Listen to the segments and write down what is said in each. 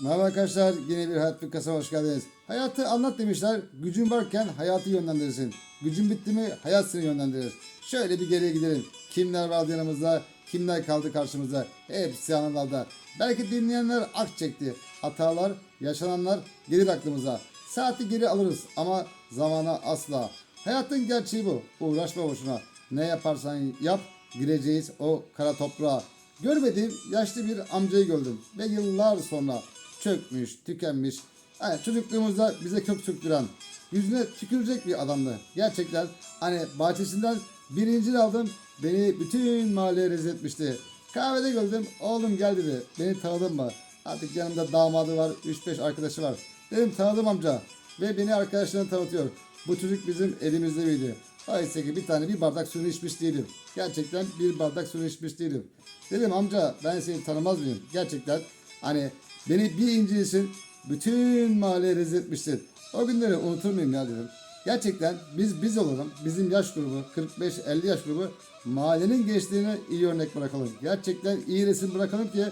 Merhaba arkadaşlar, yine bir Hayat Fıkrası'na hoş geldiniz. Hayatı anlat demişler, gücün varken hayatı yönlendirirsin. Gücün bitti mi hayat seni yönlendirir. Şöyle bir geriye gidelim. Kimler vardı yanımızda, kimler kaldı karşımızda. Hepsi anılarda. Belki dinleyenler ak çekti. Hatalar, yaşananlar gelir aklımıza. Saati geri alırız ama zamana asla. Hayatın gerçeği bu. Uğraşma boşuna. Ne yaparsan yap, gireceğiz o kara toprağa. Görmediğim yaşlı bir amcayı gördüm ve yıllar sonra çökmüş, tükenmiş. Yani çocukluğumuzda bize kök söktüren, yüzüne tükürecek bir adamdı. Gerçekten hani bahçesinden birinci aldım, beni bütün mahalleye rezil etmişti. Kahvede gördüm, oğlum gel dedi. Beni tanıdın mı? Artık yanımda damadı var, 3-5 arkadaşı var. Dedim tanıdım amca ve beni arkadaşlarına tanıtıyor. Bu çocuk bizim elimizde miydi? Oysa ki bir tane bir bardak suyunu içmiş değilim. Gerçekten bir bardak suyunu içmiş değilim. Dedim amca ben seni tanımaz mıyım? Gerçekten hani beni bir incelesin bütün mahalleye rezil etmiştin. O günleri unutur muyum ya dedim. Gerçekten biz biz olalım. Bizim yaş grubu 45-50 yaş grubu mahallenin gençliğine iyi örnek bırakalım. Gerçekten iyi resim bırakalım ki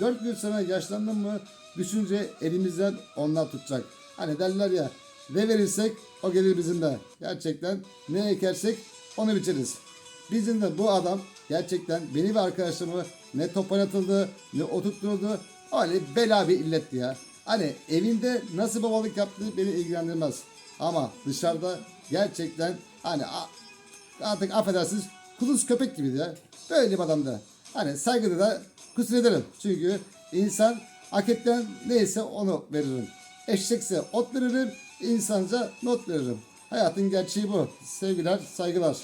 4 gün sonra yaşlandın mı düşünce elimizden onlar tutacak. Hani derler ya ne verirsek o gelir bizim de. Gerçekten ne ekersek onu biçeriz. Bizim de bu adam gerçekten beni ve arkadaşlarımı ne top oynatıldı ne oturtturdu. Öyle bela bir illetti ya. Hani evinde nasıl babalık yaptığı beni ilgilendirmez. Ama dışarıda gerçekten hani artık affedersiniz kuduz köpek gibiydi ya. Böyle bir adamdı. Hani saygıda da kusur ederim. Çünkü insan hak edilen neyse onu veririm. Eşekse ot veririm, insanca not veririm. Hayatın gerçeği bu. Sevgiler, saygılar.